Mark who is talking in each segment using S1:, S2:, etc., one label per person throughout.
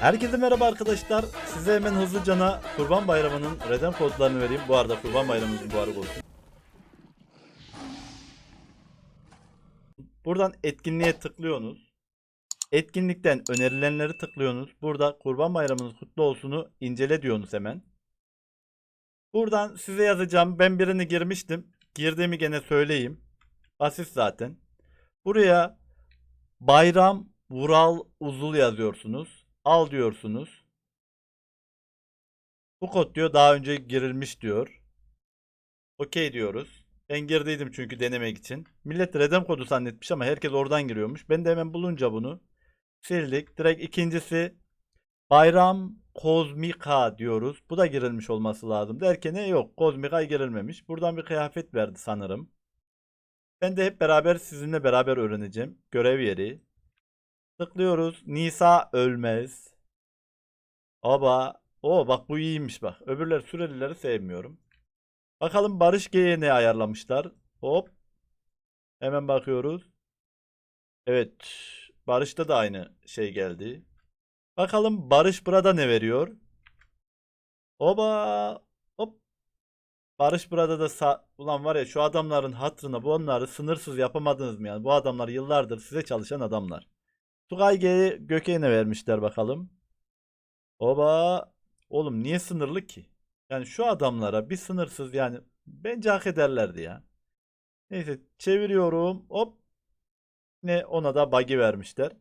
S1: Herkese merhaba arkadaşlar. Size hemen hızlıcana Kurban Bayramı'nın redem kodlarını vereyim. Bu arada Kurban Bayramımız mübarek olsun. Buradan etkinliğe tıklıyorsunuz. Etkinlikten önerilenleri tıklıyorsunuz. Burada Kurban Bayramınız kutlu olsunu incele diyorsunuz hemen. Buradan size yazacağım. Ben birini girmiştim. Girdiğimi gene söyleyeyim. Basit zaten. Buraya Bayram Vural Uzul yazıyorsunuz. Al diyorsunuz. Bu kod diyor daha önce girilmiş diyor. Okey diyoruz. Ben girdiydim çünkü denemek için. Millet redem kodu zannetmiş ama herkes oradan giriyormuş. Ben de hemen bulunca bunu sildik. Direkt ikincisi Bayram Kozmika diyoruz. Bu da girilmiş olması lazım. Derken ne yok. Kozmika girilmemiş. Buradan bir kıyafet verdi sanırım. Ben de hep beraber sizinle beraber öğreneceğim. Görev yeri. Tıklıyoruz. Nisa ölmez. Aba. O bak bu iyiymiş bak. Öbürler sürelileri sevmiyorum. Bakalım Barış G'ye ne ayarlamışlar. Hop. Hemen bakıyoruz. Evet. Barış'ta da aynı şey geldi. Bakalım Barış burada ne veriyor? Oba. Hop. Barış burada da sa ulan var ya şu adamların hatırına bu onları sınırsız yapamadınız mı yani? Bu adamlar yıllardır size çalışan adamlar. Tugay G'ye Gök'e ne vermişler bakalım. Oba. Oğlum niye sınırlı ki? Yani şu adamlara bir sınırsız yani bence hak ederlerdi ya. Neyse çeviriyorum. Hop. Ne ona da bug'i vermişler.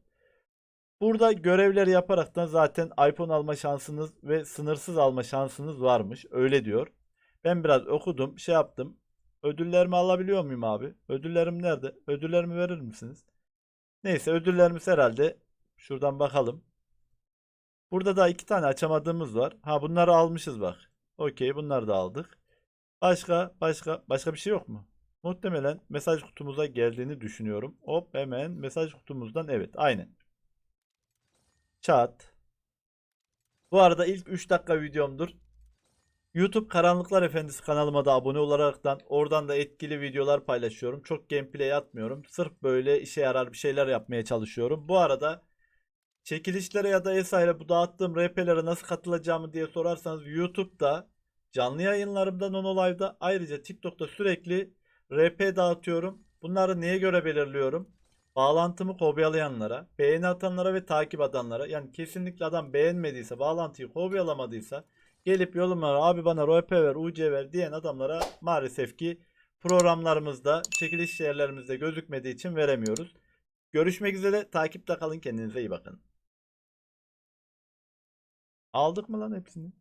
S1: Burada görevleri yaparaktan zaten iPhone alma şansınız ve sınırsız alma şansınız varmış. Öyle diyor. Ben biraz okudum, şey yaptım. Ödüllerimi alabiliyor muyum abi? Ödüllerim nerede? Ödüllerimi verir misiniz? Neyse ödüllerimiz herhalde. Şuradan bakalım. Burada da iki tane açamadığımız var. Ha bunları almışız bak. Okey bunları da aldık. Başka başka başka bir şey yok mu? Muhtemelen mesaj kutumuza geldiğini düşünüyorum. Hop hemen mesaj kutumuzdan evet aynen. Chat. Bu arada ilk 3 dakika videomdur. YouTube Karanlıklar Efendisi kanalıma da abone olaraktan oradan da etkili videolar paylaşıyorum. Çok gameplay atmıyorum. Sırf böyle işe yarar bir şeyler yapmaya çalışıyorum. Bu arada çekilişlere ya da vesaire bu dağıttığım RP'lere nasıl katılacağımı diye sorarsanız YouTube'da canlı yayınlarımda Nono Live'da ayrıca TikTok'ta sürekli RP dağıtıyorum. Bunları neye göre belirliyorum? Bağlantımı kopyalayanlara, beğeni atanlara ve takip edenlere yani kesinlikle adam beğenmediyse, bağlantıyı kopyalamadıysa gelip yorumlara abi bana RP ver, UC ver diyen adamlara maalesef ki programlarımızda, çekiliş yerlerimizde gözükmediği için veremiyoruz. Görüşmek üzere. Takipte kalın. Kendinize iyi bakın. Aldık mı lan hepsini?